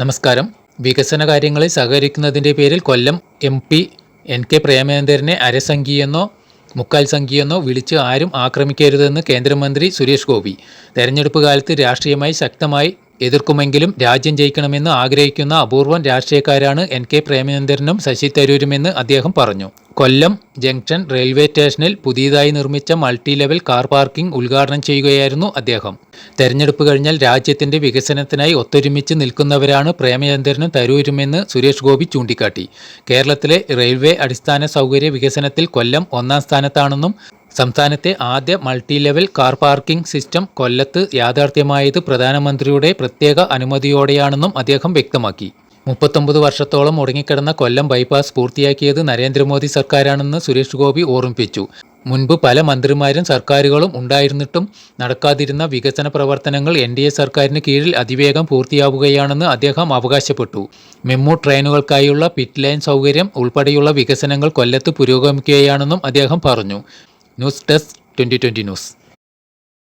നമസ്കാരം. വികസന കാര്യങ്ങളിൽ സഹകരിക്കുന്നതിന്റെ പേരിൽ Kollam M P N K പ്രേമചന്ദ്രനെ അരസംഖ്യയെന്നോ മുക്കാൽ സംഖ്യയെന്നോ വിളിച്ച് ആരും ആക്രമിക്കരുതെന്ന് കേന്ദ്രമന്ത്രി സുരേഷ് ഗോപി. തെരഞ്ഞെടുപ്പ് കാലത്ത് രാഷ്ട്രീയമായി ശക്തമായി എതിർക്കുമെങ്കിലും രാജ്യം ജയിക്കണമെന്ന് ആഗ്രഹിക്കുന്ന അപൂർവം രാഷ്ട്രീയക്കാരാണ് എൻ കെ പ്രേമചന്ദ്രനും ശശി തരൂരുമെന്ന് അദ്ദേഹം പറഞ്ഞു. കൊല്ലം ജംഗ്ഷൻ റെയിൽവേ സ്റ്റേഷനിൽ പുതിയതായി നിർമ്മിച്ച മൾട്ടി ലെവൽ കാർ പാർക്കിംഗ് ഉദ്ഘാടനം ചെയ്യുകയായിരുന്നു അദ്ദേഹം. തെരഞ്ഞെടുപ്പ് കഴിഞ്ഞാൽ രാജ്യത്തിന്റെ വികസനത്തിനായി ഒത്തൊരുമിച്ച് നിൽക്കുന്നവരാണ് പ്രേമചന്ദ്രനും തരൂരുമെന്ന് സുരേഷ് ഗോപി ചൂണ്ടിക്കാട്ടി. കേരളത്തിലെ റെയിൽവേ അടിസ്ഥാന സൗകര്യ വികസനത്തിൽ കൊല്ലം ഒന്നാം സ്ഥാനത്താണെന്നും സംസ്ഥാനത്തെ ആദ്യ multi level car parking system കൊല്ലത്ത് യാഥാർത്ഥ്യമായത് പ്രധാനമന്ത്രിയുടെ പ്രത്യേക അനുമതിയോടെയാണെന്നും അദ്ദേഹം വ്യക്തമാക്കി. മുപ്പത്തൊമ്പത് വർഷത്തോളം ഉടങ്ങിക്കിടന്ന കൊല്ലം ബൈപ്പാസ് പൂർത്തിയാക്കിയത് നരേന്ദ്രമോദി സർക്കാരാണെന്ന് സുരേഷ് ഗോപി ഓർമ്മിപ്പിച്ചു. മുൻപ് പല മന്ത്രിമാരും സർക്കാരുകളും ഉണ്ടായിരുന്നിട്ടും നടക്കാതിരുന്ന വികസന പ്രവർത്തനങ്ങൾ എൻ ഡി എ സർക്കാരിന് കീഴിൽ അതിവേഗം പൂർത്തിയാവുകയാണെന്ന് അദ്ദേഹം അവകാശപ്പെട്ടു. മെമ്മു ട്രെയിനുകൾക്കായുള്ള പിറ്റ് ലൈൻ സൗകര്യം ഉൾപ്പെടെയുള്ള വികസനങ്ങൾ കൊല്ലത്ത് പുരോഗമിക്കുകയാണെന്നും അദ്ദേഹം പറഞ്ഞു. News desk twenty news.